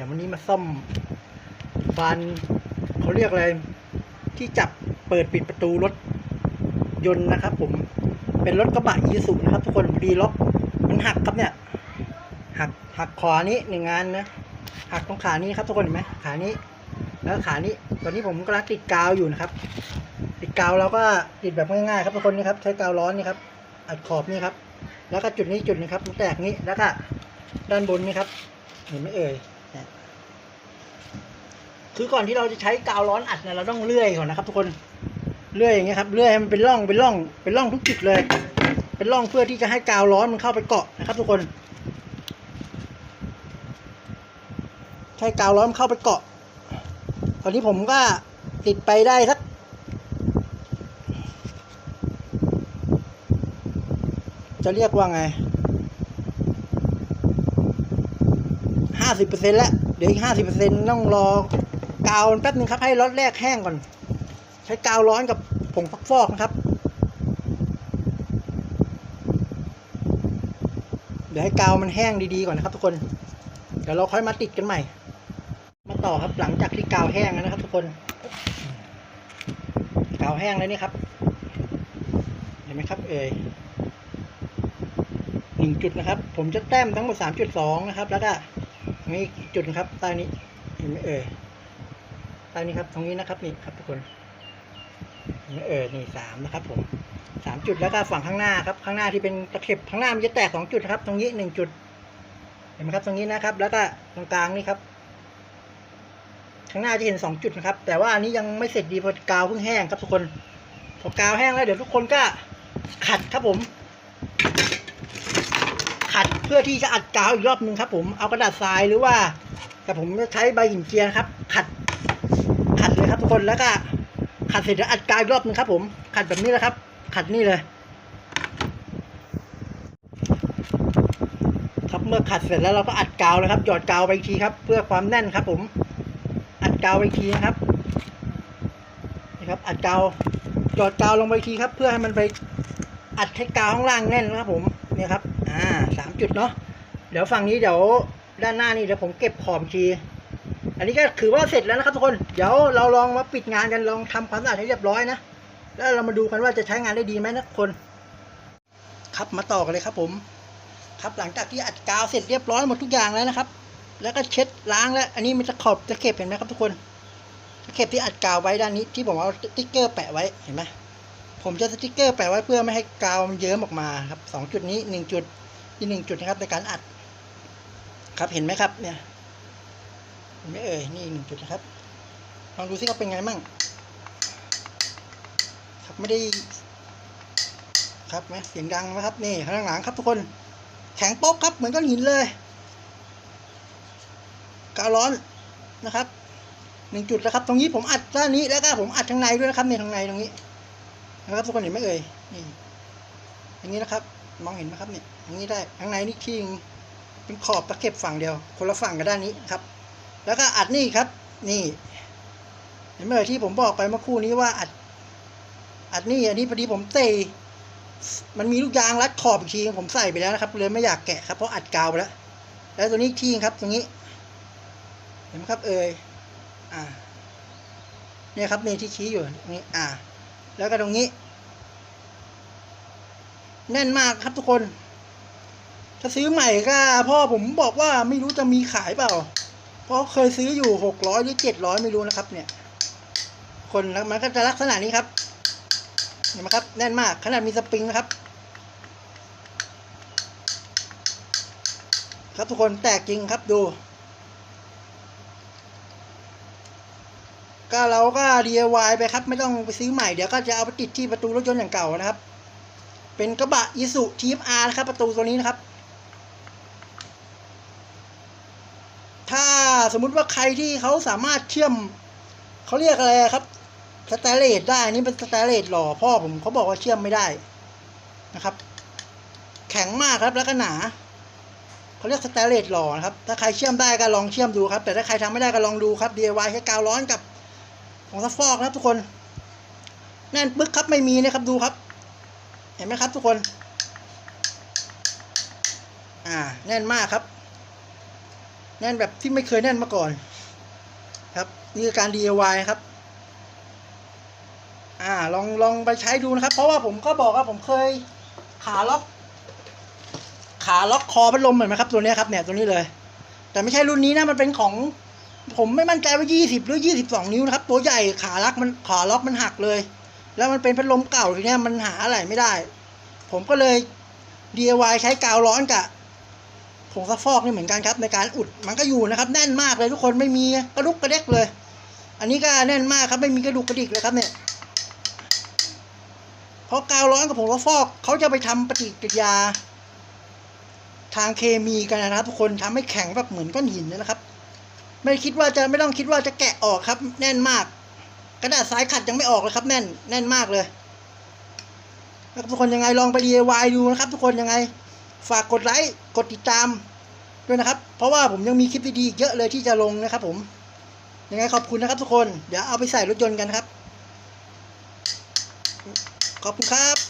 ดี๋ยววันนี้มาซ่อมบานเขาเรียกอะไร ที่จับเปิดปิดประตูรถยนต์นะครับ ผมเป็นรถกระบะอีซูนะครับ ทุกคนพอดีล็อกมันหักครับเนี่ย หักหักขอนี้หนึ่งงานนะหักตรงขานี้ครับทุกคนเห็นไหมขานี้ แล้วขานี้ ตอนนี้ผมกำลังติดกาวอยู่นะครับ ติดกาวเราก็ติดแบบง่ายๆครับทุกคนนี่ครับใช้กาวร้อนนี่ครับ อัดขอบนี่ครับ แล้วก็จุดนี้จุดนี้ครับมันแตกนี้แล้วก็ด้านบนนี่ครับ เห็นไหมเอ่ย คือก่อนที่เราจะใช้กาวร้อนอัดเนี่ยเราต้องเลื่อยก่อนนะครับ ทุกคนเลื่อยอย่างเงี้ยครับเลื่อยให้มันเป็นร่องเป็นร่องเป็นร่องทุกจุดเลย เป็นร่องเพื่อที่จะให้กาวร้อนมันเข้าไปเกาะนะครับ ทุกคนให้กาวร้อนมันเข้าไปเกาะ ตอนนี้ผมก็ติดไปได้สักจะเรียกว่าไงห้าสิบเปอร์เซ็นต์แล้ว เดี๋ยวอีกห้าสิบเปอร์เซ็นต์ต้องรอ กาวแป๊บนึงครับให้รถแรกแห้งก่อน ใช้กาวร้อนกับผงซักฟอกนะครับ เดี๋ยวให้กาวมันแห้งดีๆก่อนนะครับ ทุกคน เดี๋ยวเราค่อยมาติดกันใหม่ มาต่อครับหลังจากที่กาวแห้งแล้วนะครับ ทุกคน กาวแห้งแล้วนี่ครับ เห็นไหมครับ เอ่ยหนึ่งจุดนะครับ ผมจะแต้มทั้งหมดสามจุดสองนะครับ แล้วก็ตรงนี้อีกจุดนะครับใต้นี้เห็นไหมเอ่ย ใต้นี้ครับตรงนี้นะครับนี่ครับทุกคนเห็นไหมเอ่ยนี่สามนะครับ ผมสามจุดแล้วก็ฝั่งข้างหน้าครับ ข้างหน้าที่เป็นตะเข็บข้างหน้ามันจะแตกสองจุดครับ ตรงนี้หนึ่งจุด เห็นไหมครับ ตรงนี้นะครับ แล้วก็ตรงกลางนี่ครับ ข้างหน้าจะเห็นสองจุดนะครับ แต่ว่าอันนี้ยังไม่เสร็จดีเพราะกาวเพิ่งแห้งครับทุกคนพอกาวแห้งแล้วเดี๋ยวทุกคนก็ขัดครับผม ขัดเพื่อที่จะอัดกาวอีกรอบหนึ่งครับ ผมเอากระดาษทรายหรือว่าแต่ผมจะใช้ใบหินเจียนครับ ขัด คนแล้วก็ขัดเสร็จแล้วอัดกาวอีกรอบหนึ่งครับ ผม ขัดแบบนี้แหละครับ ขัดนี่เลย ครับเมื่อขัดเสร็จแล้วเราก็อัดกาวเลยครับ หยอดกาวไปทีครับ เพื่อความแน่นครับ ผม อัดกาวไปทีนะครับนี่ครับ อัดกาวหยอดกาวลงไปทีครับ เพื่อให้มันไปอัดให้กาวข้างล่างแน่นนะครับ ผมเนี่ยครับ อ่าสามจุดเนาะเดี๋ยวฝั่งนี้เดี๋ยวด้านหน้านี่เดี๋ยวผมเก็บขอบที อันนี้ก็ถือว่าเสร็จแล้วนะครับทุกคน เดี๋ยวเราลองมาปิดงานกันลองทำความสะอาดให้เรียบร้อยนะ แล้วเรามาดูกันว่าจะใช้งานได้ดีไหมนะทุกคน ครับมาต่อกันเลยครับผม ครับหลังจากที่อัดกาวเสร็จเรียบร้อยหมดทุกอย่างแล้วนะครับ แล้วก็เช็ดล้างแล้ว อันนี้มันจะขอบจะเข็บเห็นไหมครับทุกคนจะเข็บที่อัดกาวไว้ด้านนี้ที่ผมเอาสติ๊กเกอร์แปะไว้เห็นไหมผมจะสติ๊กเกอร์แปะไว้เพื่อไม่ให้กาวมันเยิ้มออกมาครับสองจุดนี้หนึ่งจุดที่หนึ่งจุดนะครับในการอัด ครับเห็นไหมครับเนี่ย เห็นไหมเอ่ยนี่หนึ่งจุดนะครับลองดูซิว่าเป็นไงมั่งครับไม่ได้ครับไหมเสียงดังไหมครับนี่ข้างหลังครับทุกคนแข็งโป๊กครับเหมือนก้อนหินเลยการ้อนนะครับหนึ่งจุดแล้วครับ ตรงนี้ผมอัดด้านนี้แล้วก็ผมอัดทางในด้วยนะครับในทางในตรงนี้นะครับทุกคนเห็นไหมเอ่ยนี่อย่างนี้นะครับ มองเห็นไหมครับเนี่ยอย่างนี้ได้ทางในนี่ขี้งเป็นขอบตะเข็บฝั่งเดียว คนละฝั่งกับด้านนี้ครับ แล้วก็อัดนี่ครับ นี่ เห็นไหมที่ผมบอกไปเมื่อคู่นี้ว่าอัด อัดนี่อันนี้พอดีผมเตะมันมีลูกยางรัดขอบอีกทีผมใส่ไปแล้วนะครับเลยไม่อยากแกะครับเพราะอัดกาวไปแล้ว แล้วตัวนี้อีกที่ครับ ตรงนี้ เห็นไหมครับเอ่ยอ่าเนี่ยครับนี่ที่ชี้อยู่ตรงนี้อ่า แล้วก็ตรงนี้ แน่นมากครับทุกคน ถ้าซื้อใหม่ก็พ่อผมบอกว่าไม่รู้จะมีขายเปล่า เพราะเคยซื้ออยู่หกร้อยหรือเจ็ดร้อยไม่รู้นะครับ เนี่ย คนมันก็จะลักษณะนี้ครับเห็นไหมครับแน่นมากขนาดมีสปริงนะครับ ครับทุกคนแตกจริงครับดู ก็เราก็ DIY ไปครับ ไม่ต้องไปซื้อใหม่เดี๋ยวก็จะเอาไปติดที่ประตูรถยนต์อย่างเก่านะครับ เป็นกระบะยิสุทีฟอาร์นะครับประตูตัวนี้นะครับ ถ้า สมมุติว่าใครที่เขาสามารถเชื่อมเขาเรียกอะไรครับสแตเลสได้นี่เป็นสแตเลสหล่อพ่อผมเขาบอกว่าเชื่อมไม่ได้นะครับ แข็งมากครับแล้วก็หนาเขาเรียกสแตเลสหล่อนะครับ ถ้าใครเชื่อมได้ก็ลองเชื่อมดูครับ แต่ถ้าใครทำไม่ได้ก็ลองดูครับ DIY ใช้กาวร้อนกับของซักฟอกนะครับทุกคนแน่นปึ๊กครับไม่มีนะครับดูครับ เห็นไหมครับทุกคน อ่าแน่นมากครับ แน่นแบบที่ไม่เคยแน่นมาก่อน ครับ นี่คือการ DIY ครับ อ่าลองลองไปใช้ดูนะครับ เพราะว่าผมก็บอกว่าผมเคยขาล็อกขาล็อกคอพัดลมเหมือนไหมครับ ตัวนี้ครับเนี่ยตัวนี้เลย แต่ไม่ใช่รุ่นนี้นะมันเป็นของ ผมไม่มั่นใจว่า 20 หรือ 22 นิ้วนะครับ ตัวใหญ่ขาล็อกมันขาล็อกมันหักเลย แล้วมันเป็นพัดลมเก่าทีเนี้ยมันหาอะไรไม่ได้ ผมก็เลย DIY ใช้กาวร้อนกับ ผงซักฟอกนี่เหมือนกันครับในการอุดมันก็อยู่นะครับ แน่นมากเลยทุกคนไม่มีกระดุกกระเด็กเลย อันนี้ก็แน่นมากครับไม่มีกระดุกกระดิกเลยครับเนี่ยเพราะกาวร้อนกับผงซักฟอกเขาจะไปทำปฏิกิริยา ทางเคมีกันนะครับ ทุกคนทำให้แข็งแบบเหมือนก้อนหินนะครับ ไม่คิดว่าจะไม่ต้องคิดว่าจะแกะออกครับ แน่นมาก กระดาษทรายขัดยังไม่ออกเลยครับ แน่นแน่นมากเลยแล้วทุกคนยังไงลองไป DIY ดูนะครับ ทุกคนยังไง ฝากกดไลค์ กดติดตามด้วยนะครับ เพราะว่าผมยังมีคลิปดีๆอีกเยอะเลยที่จะลงนะครับผม ยังไงขอบคุณนะครับทุกคน เดี๋ยวเอาไปใส่รถยนต์กันครับ ขอบคุณครับ